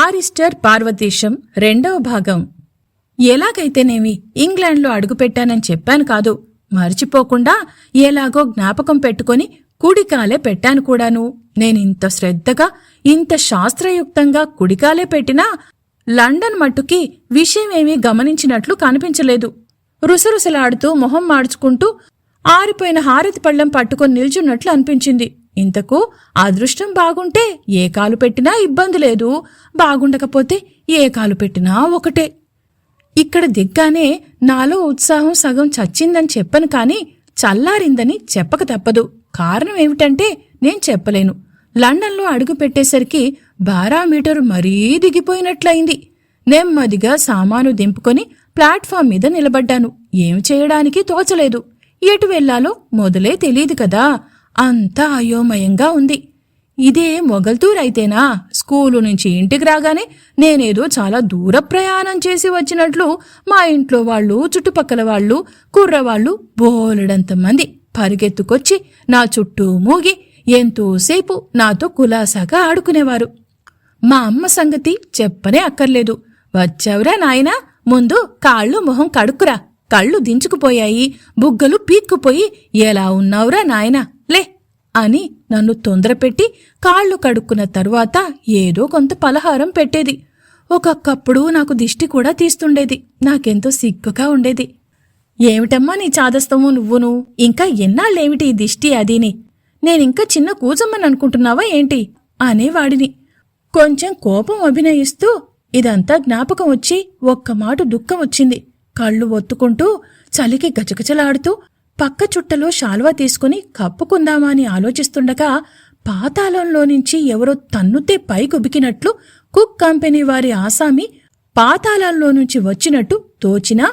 Barrister Parvateesam రెండవ భాగం. ఎలాగైతేనేమి? ఇంగ్లాండ్లో అడుగుపెట్టానని చెప్పాను కాదు. మర్చిపోకుండా ఎలాగో జ్ఞాపకం పెట్టుకొని కుడికాలే పెట్టాను కూడాను. నేనింత శ్రద్ధగా ఇంత శాస్త్రయుక్తంగా కుడికాలే పెట్టినా లండన్ మట్టుకి విషయమేమీ గమనించినట్లు కనిపించలేదు. రుసరుసలాడుతూ మొహం మార్చుకుంటూ ఆరిపోయిన హారతి పళ్ళెం పట్టుకొని నిల్చున్నట్లు అనిపించింది. ఇంతకు అదృష్టం బాగుంటే ఏ కాలు పెట్టినా ఇబ్బంది లేదు. బాగుండకపోతే ఏ కాలు పెట్టినా ఒకటే. ఇక్కడ దిగ్గానే నాలో ఉత్సాహం సగం చచ్చిందని చెప్పను కాని చల్లారిందని చెప్పక తప్పదు. కారణం ఏమిటంటే నేను చెప్పలేను. లండన్లో అడుగు పెట్టేసరికి బారామీటరు మరీ దిగిపోయినట్లయింది. నెమ్మదిగా సామాను దింపుకొని ప్లాట్ఫామ్ మీద నిలబడ్డాను. ఏం చేయడానికి తోచలేదు. ఎటు వెళ్ళాలో మొదలే తెలియదు కదా. అంతా అయోమయంగా ఉంది. ఇదే మొగల్తూరైతేనా? స్కూలు నుంచి ఇంటికి రాగానే నేనేదో చాలా దూర ప్రయాణం చేసి వచ్చినట్లు మా ఇంట్లో వాళ్ళు చుట్టుపక్కల వాళ్ళు కుర్రవాళ్ళు బోలెడంతమంది పరిగెత్తుకొచ్చి నా చుట్టూ మూగి ఎంతోసేపు నాతో కులాసాగా ఆడుకునేవారు. మా అమ్మ సంగతి చెప్పనే అక్కర్లేదు. వచ్చావురా నాయనా? ముందు కాళ్ళు మొహం కడుక్కురా. కళ్ళు దించుకుపోయాయి బుగ్గలు పీక్కుపోయి ఎలా ఉన్నావురా నాయనా? లే అని నన్ను తొందరపెట్టి కాళ్ళు కడుక్కున్న తరువాత ఏదో కొంత పలహారం పెట్టేది. ఒక్కొక్కప్పుడు నాకు దిష్టి కూడా తీస్తుండేది. నాకెంతో సిగ్గుగా ఉండేది. ఏమిటమ్మా నీ చాదస్తము నువ్వును? ఇంకా ఎన్నాళ్ళేమిటి ఈ దిష్టి అదీని? నేనింకా చిన్న కూజమ్మని అనుకుంటున్నావా ఏంటి? అనేవాడిని. కొంచెం కోపం అభినయిస్తూ ఇదంతా జ్ఞాపకం వచ్చి ఒక్క మాట దుఃఖం వచ్చింది. కళ్ళు ఒత్తుకుంటూ చలికి గజగజలాడుతూ పక్క చుట్టలో శాల్వా తీసుకుని కప్పుకుందామా అని ఆలోచిస్తుండగా పాతాళంలో నుంచి ఎవరో తన్నుతే పైకుబికినట్లు కుక్ కంపెనీ వారి ఆసామి పాతాళంలో నుంచి వచ్చినట్టు తోచినా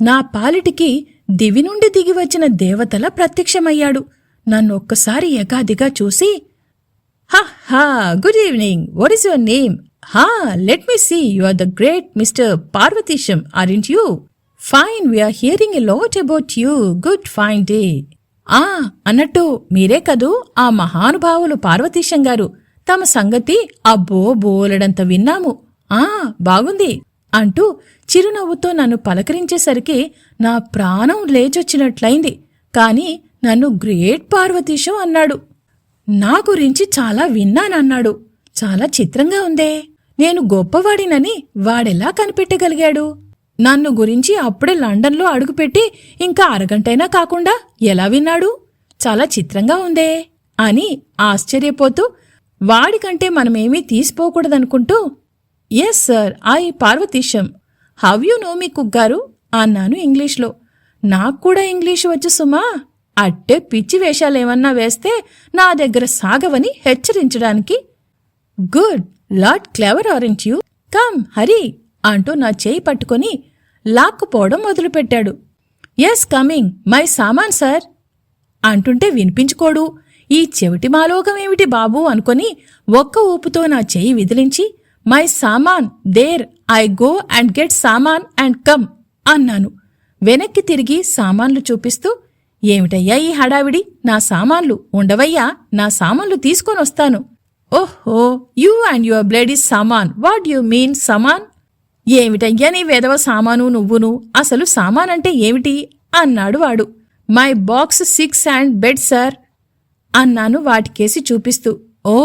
నా పాలిటికి దివి నుండి దిగి వచ్చిన దేవతల ప్రత్యక్షమయ్యాడు. నన్నొక్కసారి ఎగాదిగా చూసి హా హా good evening. What is your name హా let me see you are the great mister Parvateesam aren't you fine we're hearing a lot about you good fine day ఆ అన్నట్టు మీరే కదూ ఆ మహానుభావులు పార్వతీశం గారు. తమ సంగతి అబ్బో బోలెడంత విన్నాము. ఆ బాగుంది అంటూ చిరునవ్వుతో నన్ను పలకరించేసరికి నా ప్రాణం లేచొచ్చినట్లయింది. కాని నన్ను గ్రేట్ పార్వతీశం అన్నాడు. నా గురించి చాలా విన్నానన్నాడు. చాలా చిత్రంగా ఉందే. నేను గొప్పవాడినని వాడెలా కనిపెట్టగలిగాడు? నన్ను గురించి అప్పుడే లండన్లో అడుగుపెట్టి ఇంకా అరగంటైనా కాకుండా ఎలా విన్నాడు? చాలా చిత్రంగా ఉందే అని ఆశ్చర్యపోతూ వాడికంటే మనమేమీ తీసిపోకూడదనుకుంటూ yes sir I Parvateesam have you know me కుగ్గారు అన్నాను ఇంగ్లీష్లో. నాకు కూడా ఇంగ్లీష్ వచ్చు సుమా అట్టే పిచ్చి వేషాలేమన్నా వేస్తే నా దగ్గర సాగవని హెచ్చరించడానికి. Good lord clever aren't you come hurry అంటూ నా చేయి పట్టుకొని లాక్కుపోవడం మొదలుపెట్టాడు. ఎస్ కమింగ్ మై సామాన్ సార్ అంటుంటే వినిపించుకోడు. ఈ చెవిటి మాలోకమేమిటి బాబూ? అనుకొని ఒక్క ఊపుతో నా చేయి విదిలించి మై సామాన్ there I go and get సామాన్ అండ్ కమ్ అన్నాను. వెనక్కి తిరిగి సామాన్లు చూపిస్తూ ఏమిటయ్యా ఈ హడావిడి? నా సామాన్లు ఉండవయ్యా? నా సామాన్లు తీసుకొనొస్తాను ఓహో యూ అండ్ యువర్ బ్లడీ సామాన్ వాట్ యు మీన్ సమాన్ ఏమిటయ్యా నీ వేదవ సామాను నువ్వును అసలు సామాన్ అంటే ఏమిటి? అన్నాడు వాడు. My box six and bed sir. అన్నాను వాటికేసి చూపిస్తూ. Oh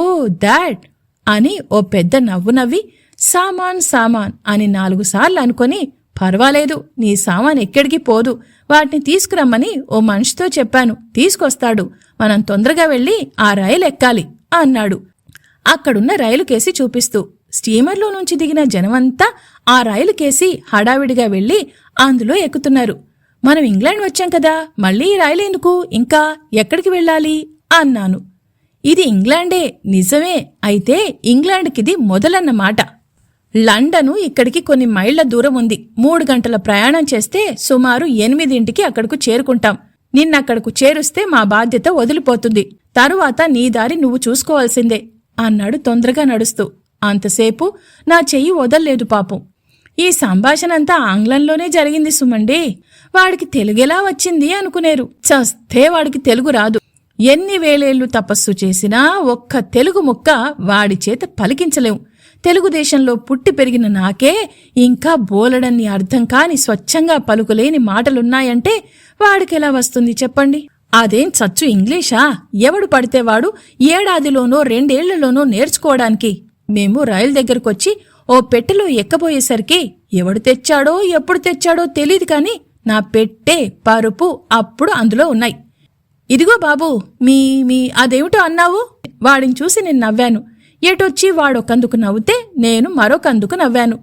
that! అని ఓ పెద్ద నవ్వు నవ్వి సామాన్ సామాన్ అని నాలుగు సార్లు అనుకొని పర్వాలేదు నీ సామాన్ ఎక్కడికి పోదు వాటిని తీసుకురమ్మని ఓ మనిషితో చెప్పాను తీసుకొస్తాడు మనం తొందరగా వెళ్ళి ఆ రైలు ఎక్కాలి అన్నాడు. అక్కడున్న రైలు కేసి చూపిస్తూ. స్టీమర్లో నుంచి దిగిన జనమంతా ఆ రైలుకేసి హడావిడిగా వెళ్ళి అందులో ఎక్కుతున్నారు. మనం ఇంగ్లాండ్ వచ్చాం కదా మళ్ళీ ఈ రైలు ఎందుకు? ఇంకా ఎక్కడికి వెళ్ళాలి? అన్నాను. ఇది ఇంగ్లాండే నిజమే. అయితే ఇంగ్లాండ్కిది మొదలన్నమాట లండను ఇక్కడికి కొన్ని మైళ్ళ దూరం ఉంది. మూడు గంటల ప్రయాణం చేస్తే సుమారు ఎనిమిదింటికి అక్కడకు చేరుకుంటాం. నిన్నక్కడకు చేరుస్తే మా బాధ్యత వదిలిపోతుంది. తరువాత నీ దారి నువ్వు చూసుకోవాల్సిందే అన్నాడు తొందరగా నడుస్తూ. అంతసేపు నా చెయ్యి వదల్లేదు పాపం. ఈ సంభాషణ అంతా ఆంగ్లంలోనే జరిగింది సుమండి. వాడికి తెలుగెలా వచ్చింది అనుకునేరు. చస్తే వాడికి తెలుగు రాదు. ఎన్ని వేలేళ్ళు తపస్సు చేసినా ఒక్క తెలుగు ముక్క వాడి చేత పలికించలేం. తెలుగుదేశంలో పుట్టి పెరిగిన నాకే ఇంకా బోలడన్ని అర్థం కాని స్వచ్ఛంగా పలుకులేని మాటలున్నాయంటే వాడికెలా వస్తుంది చెప్పండి? అదేం చచ్చు ఇంగ్లీషా? ఎవడు పడితే వాడు ఏడాదిలోనో రెండేళ్ళలోనో నేర్చుకోవడానికి. మేము రైలు దగ్గరకొచ్చి ఓ పెట్టెలో ఎక్కబోయేసరికి ఎవడు తెచ్చాడో ఎప్పుడు తెచ్చాడో తెలీదు కాని నా పెట్టె పరుపు అప్పుడు అందులో ఉన్నాయి. ఇదిగో బాబు మీ మీ అదేమిటో అన్నావు? వాడిని చూసి నేను నవ్వాను. ఎటొచ్చి వాడొకందుకు నవ్వితే నేను మరొకందుకు నవ్వాను.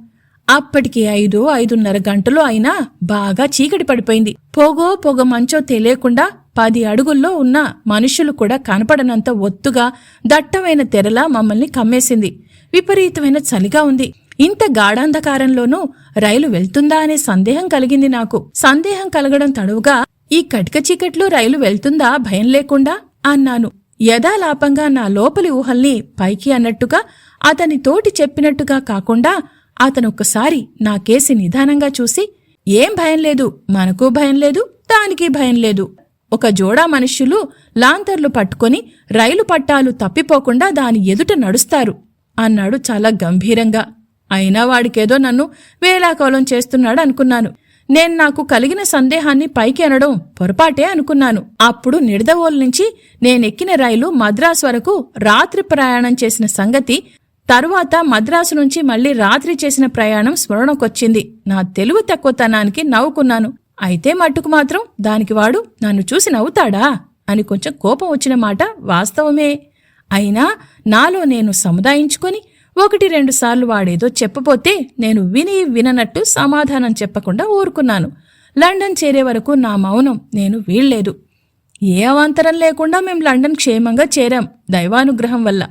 అప్పటికి ఐదు ఐదున్నర గంటలు అయినా బాగా చీకటి పడిపోయింది. పొగో పొగ మంచో తెలియకుండా పది అడుగుల్లో ఉన్న మనుషులు కూడా కనపడనంత ఒత్తుగా దట్టమైన తెరలా మమ్మల్ని కమ్మేసింది. విపరీతమైన చలిగా ఉంది. ఇంత గాఢాంధకారంలోనూ రైలు వెళ్తుందా అనే సందేహం కలిగింది నాకు. సందేహం కలగడం తడువుగా ఈ కటిక చీకట్లో రైలు వెళ్తుందా భయం లేకుండా అన్నాను. యథాలాపంగా నా లోపలి ఊహల్ని పైకి అన్నట్టుగా అతని తోటి చెప్పినట్టుగా కాకుండా అతనొక్కసారి నా కేసి నిదానంగా చూసి ఏం భయం లేదు. మనకు భయం లేదు. దానికి భయం లేదు. ఒక జోడా మనుష్యులు లాంతర్లు పట్టుకొని రైలు పట్టాలు తప్పిపోకుండా దాని ఎదుట నడుస్తారు. అన్నాడు చాలా గంభీరంగా. అయినా వాడికేదో నన్ను వేలాకోలం చేస్తున్నాడు అనుకున్నాను. నేను నాకు కలిగిన సందేహాన్ని పైకి అనడం పొరపాటే అనుకున్నాను. అప్పుడు నిడదవోల్ నుంచి నేనెక్కిన రైలు మద్రాసు వరకు రాత్రి ప్రయాణం చేసిన సంగతి తరువాత మద్రాసు నుంచి మళ్ళీ రాత్రి చేసిన ప్రయాణం స్మరణకొచ్చింది. నా తెలుగు తక్కువతనానికి నవ్వుకున్నాను. అయితే మట్టుకు మాత్రం దానికి వాడు నన్ను చూసి నవ్వుతాడా? అని కొంచెం కోపం వచ్చిన మాట వాస్తవమే. అయినా నాలో నేను సముదాయించుకొని ఒకటి రెండు సార్లు వాడేదో చెప్పబోతే నేను విని విననట్టు సమాధానం చెప్పకుండా ఊరుకున్నాను. లండన్ చేరే వరకు నా మౌనం నేను వీళ్ళేదు ఏ అవాంతరం లేకుండా మేం లండన్ క్షేమంగా చేరాం దైవానుగ్రహం వల్ల.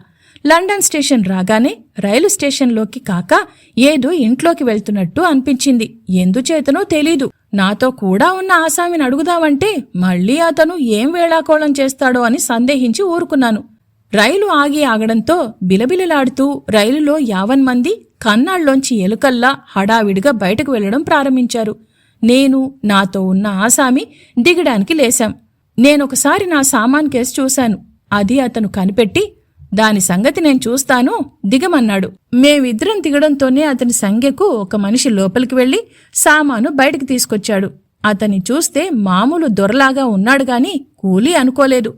లండన్ స్టేషన్ రాగానే రైలు స్టేషన్లోకి కాక ఏదో ఇంట్లోకి వెళ్తున్నట్టు అనిపించింది. ఎందుచేతనో తెలీదు. నాతో కూడా ఉన్న ఆసామిని అడుగుదామంటే మళ్ళీ అతను ఏం వేళాకోళం చేస్తాడో అని సందేహించి ఊరుకున్నాను. రైలు ఆగి ఆగడంతో బిలబిలలాడుతూ రైలులో యావన్ మంది కన్నాళ్ళోంచి ఎలుకల్లా హడావిడిగా బయటకు వెళ్ళడం ప్రారంభించారు. నేను నాతో ఉన్న ఆసామి దిగడానికి లేశాం. నేనొకసారి నా సామాన్ కేసు చూశాను. అది అతను కనిపెట్టి దాని సంగతి నేను చూస్తాను దిగమన్నాడు. మేమిద్దరం దిగడంతోనే అతని సంఖ్యకు ఒక మనిషి లోపలికి వెళ్ళి సామాను బయటకు తీసుకొచ్చాడు. అతన్ని చూస్తే మామూలు దొరలాగా ఉన్నాడు గాని కూలీ అనుకోలేదు.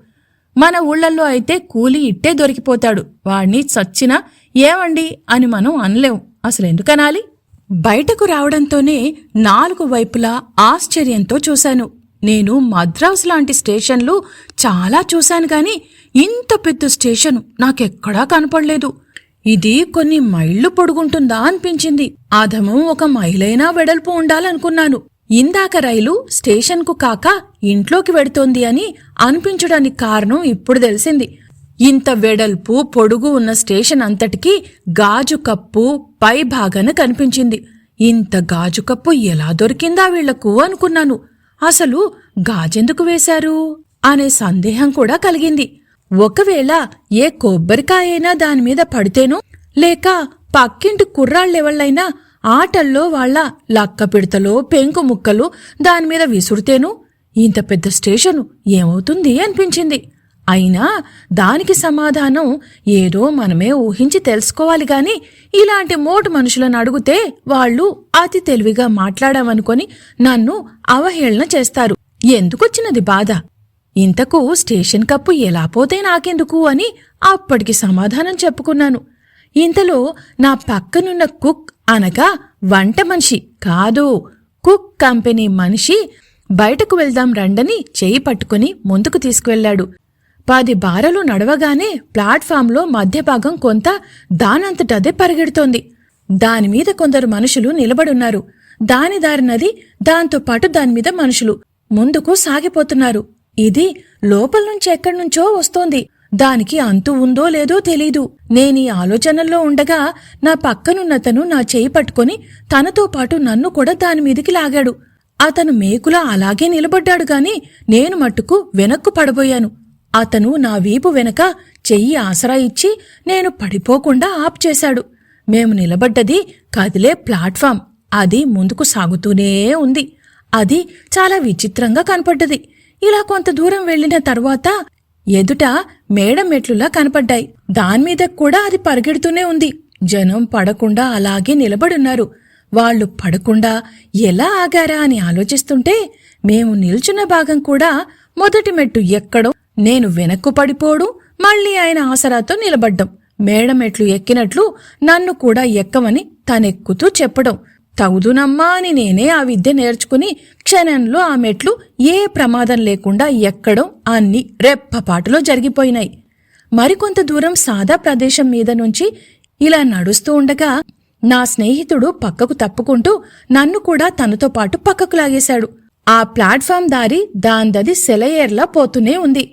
మన ఊళ్ళల్లో అయితే కూలి ఇట్టే దొరికిపోతాడు. వాణ్ణి చచ్చినా ఏవండి అని మనం అనలేం. అసలు ఎందుకనాలి? బయటకు రావడంతోనే నాలుగు వైపులా ఆశ్చర్యంతో చూశాను. నేను మద్రాస్ లాంటి స్టేషన్లు చాలా చూశాను గాని ఇంత పెద్ద స్టేషను నాకెక్కడా కనపడలేదు. ఇది కొన్ని మైళ్ళు పొడుగుంటుందా అనిపించింది. ఆధమం ఒక మైలైనా వెడల్పు ఉండాలనుకున్నాను. ఇందాక రైలు స్టేషన్కు కాక ఇంట్లోకి వెడుతోంది అని అనిపించడానికి కారణం ఇప్పుడు తెలిసింది. ఇంత వెడల్పు పొడుగు ఉన్న స్టేషన్ అంతటికి గాజు కప్పు పై భాగాన కనిపించింది. ఇంత గాజు కప్పు ఎలా దొరికిందా వీళ్ళకు అనుకున్నాను. అసలు గాజెందుకు వేశారు? అనే సందేహం కూడా కలిగింది. ఒకవేళ ఏ కొబ్బరికాయైనా దానిమీద పడితేనో లేక పక్కింటి కుర్రాళ్ళెవళ్ళైనా ఆటల్లో వాళ్ళ లక్క పిడతలో పెంకు ముక్కలు దానిమీద విసురుతేనూ ఇంత పెద్ద స్టేషను ఏమవుతుంది అనిపించింది. అయినా దానికి సమాధానం ఏదో మనమే ఊహించి తెలుసుకోవాలి గాని ఇలాంటి మోటు మనుషులను అడిగితే వాళ్ళు అతి తెలివిగా మాట్లాడామనుకొని నన్ను అవహేళన చేస్తారు. ఎందుకొచ్చినది బాధ? ఇంతకు స్టేషన్ కప్పు ఎలా పోతే నాకెందుకు అని అప్పటికి సమాధానం చెప్పుకున్నాను. ఇంతలో నా పక్కనున్న కుక్ అనగా వంట మనిషి కాదు. కుక్ కంపెనీ మనిషి బయటకు వెళ్దాం రండని చేయి పట్టుకుని ముందుకు తీసుకువెళ్ళాడు పది బారలు నడవగానే ప్లాట్ఫామ్లో మధ్యభాగం కొంత దానంతటదే పరిగెడుతోంది. దానిమీద కొందరు మనుషులు నిలబడున్నారు. దాని దారినది దాంతో పాటు దానిమీద మనుషులు ముందుకు సాగిపోతున్నారు. ఇది లోపల నుంచి ఎక్కడి నుంచో వస్తోంది. దానికి అంతు ఉందో లేదో తెలీదు. నేనీ ఆలోచనల్లో ఉండగా నా పక్కనున్నతను నా చేయి పట్టుకొని తనతో పాటు నన్ను కూడా దానిమీదికి లాగాడు. అతను మేకులా అలాగే నిలబడ్డాడు గాని నేను మట్టుకు వెనక్కు పడబోయాను. అతను నా వీపు వెనక చెయ్యి ఆసరా ఇచ్చి నేను పడిపోకుండా ఆప్ చేశాడు. మేము నిలబడ్డది కదిలే ప్లాట్ఫామ్. అది ముందుకు సాగుతూనే ఉంది. అది చాలా విచిత్రంగా కనపడ్డది. ఇలా కొంత దూరం వెళ్ళిన తర్వాత ఎదుట మేడ మెట్లులా కనపడ్డాయి. దాన్మీద కూడా అది పరిగెడుతూనే ఉంది. జనం పడకుండా అలాగే నిలబడున్నారు. వాళ్ళు పడకుండా ఎలా ఆగారా అని ఆలోచిస్తుంటే మేము నిల్చున్న భాగం కూడా మొదటి మెట్టు ఎక్కడో నేను వెనక్కు పడిపోవడం మళ్ళీ ఆయన ఆసరాతో నిలబడ్డం. మేడమెట్లు ఎక్కినట్లు నన్ను కూడా ఎక్కమని తనెక్కుతూ చెప్పడం. తగుదునమ్మా అని నేనే ఆ విద్య నేర్చుకుని క్షణంలో ఆ మెట్లు ఏ ప్రమాదం లేకుండా ఎక్కడం అన్ని రెప్పపాటులో జరిగిపోయినాయి. మరికొంత దూరం సాదా ప్రదేశం మీద నుంచి ఇలా నడుస్తూ ఉండగా నా స్నేహితుడు పక్కకు తప్పుకుంటూ నన్ను కూడా తనతో పాటు పక్కకు లాగేశాడు. ఆ ప్లాట్ఫామ్ దారి దాందది సెలయేర్లా పోతూనే ఉంది.